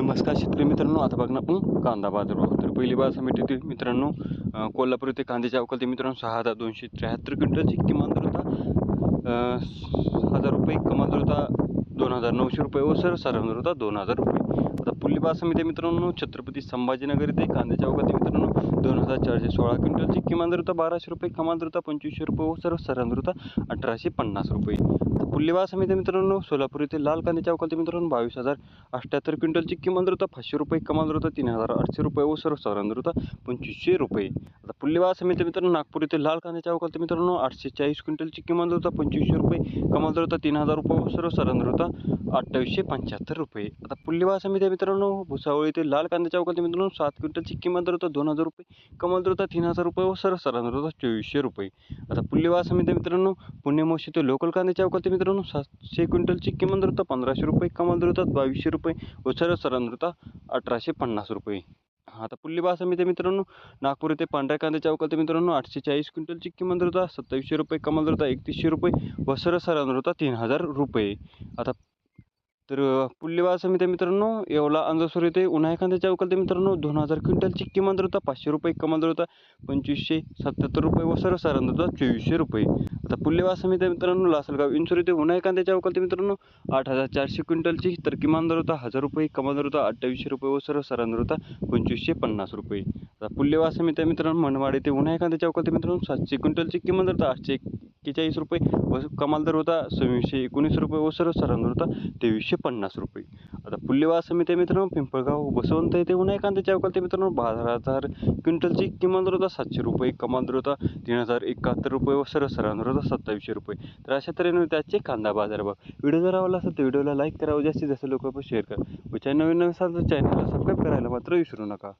नमस्कार शेतकरी मित्रांनो आता बघणार आपण कांदा बाजारभाव तर पहिली बाजार समितीतील मित्रांनो कोल्हापूर येथे कांद्याच्या अवकाळी मित्रांनो सहा हजार दोनशे त्र्याहत्तर क्विंटलची किमान दर होता. हजार रुपये कमाल दर होता दोन हजार नऊशे रुपये व सर सरासरी दर होता दोन हजार रुपये. आता पुल्ली बाजार समिती मित्रांनो छत्रपती संभाजीनगर येथे कांद्याच्या अवकाळी मित्रांनो दोन चारशे सोळा क्विंटलची किमान दर बाराशे रुपये कमाल दर पंचवीसशे रुपये व सर्व सरासरी अठराशे पन्नास रुपये. पुल्लेवा समिती मित्रांनो सोलापूर येथे लाल कांद्याच्या अवकाळी मित्रांनो बावीस हजार अठ्ठ्याहत्तर क्विंटलची किमान दर पाचशे रुपये कमाल दर तीन हजार आठशे रुपये व सर्वसाधारण दर पंचवीसशे रुपये. आता पुल्लेवा समिती मित्रांनो नागपूर येथे लाल कांद्याच्या अवकाळी मित्रांनो आठशे चाळीस क्विंटलची किमान होता पंचवीसशे रुपये. कमाल दर होता तीन हजार रुपये. व सर्वसाधारण दर होता अठ्ठावीसशे पंच्याहत्तर रुपये. आता पुल्लेवा समिती मित्रांनो भुसावळ येथे लाल कांद्याच्या अवकाळी मित्रांनो सात क्विंटलची किमान दर होता दोन हजार रुपये. कमाल दर होता तीन हजार रुपये व सर्वसाधारण दर होता चोवीसशे रुपये. आता पुल्लेवा समिती मित्रांनो पुणे मोशी ते लोकल कांद्याच्या अवकाळी मित्रांनो सातशे क्विंटलची किमान दर होता पंधराशे रुपये. कमाल दर होता बावीसशे रुपये व सर्वसाधारण दर होता अठराशे पन्नास रुपये. आता पुल्ली बाजार समिती मित्रांनो नागपूर येथे पांढऱ्या कांद्याच्या अवकाळी मित्रांनो आठशे चाळीस क्विंटलची चिक्की दर होता सत्तावीसशे रुपये कमाल होता एकतीसशे रुपये व सर्वसाधारण होता तीन हजार रुपये. आता तर पुल्ली बाजार समिती मित्रांनो येवला अंधसोर येथे उन्हाळी कांद्याच्या अवकाळी मित्रांनो दोन हजार क्विंटलची किमान दर होता पाचशे रुपये कमाल दर होता पंचवीसशे सत्याहत्तर रुपये व सर्वसाधारण होता चोवीसशे रुपये. आता पुल्लेवा समिती मित्रांनो लासलगाव इंचोर ते उन्हाळी कांद्याच्या वकलती मित्रांनो आठ हजार चारशे क्विंटलची तर किमान दर होता हजार रुपये कमाल दर होता अठ्ठावीसशे रुपये व सर्व सरांदर होता पंचवीसशे पन्नास रुपये. आता पुल्लेवा समिती मित्रांनो मनवाडी ते उन्हाळी कांद्याच्या वकलती मित्रांनो सातशे क्विंटलची किमान दर होता आठशे एक्केचाळीस रुपये व कमाल दर होता. सव्वीसशे एकोणीस रुपये व सर्वसाधारण दर होता. तेवीसशे पन्नास रुपये. आता पुल्लेवा समिती मित्रांनो पिंपळगाव बसवंत येथे उन्हाळी कांद्याच्या अवकाळी मित्रांनो बारा हजार क्विंटलची किमान दर होता सातशे रुपये कमाल दर होता तीन हजार एकाहत्तर रुपये व सर्वसाधारण दर होता सत्तावीसशे रुपये. तर अशा तऱ्हेने त्याचे कांदा बाजार भाव. व्हिडिओ जर आवडला असेल तर व्हिडिओला लाईक करा व जास्तीत जास्त लोकांपर्यंत शेअर करा. व चॅनल नवीन असाल तर चॅनलला सबस्क्राईब करायला मात्र विसरू नका.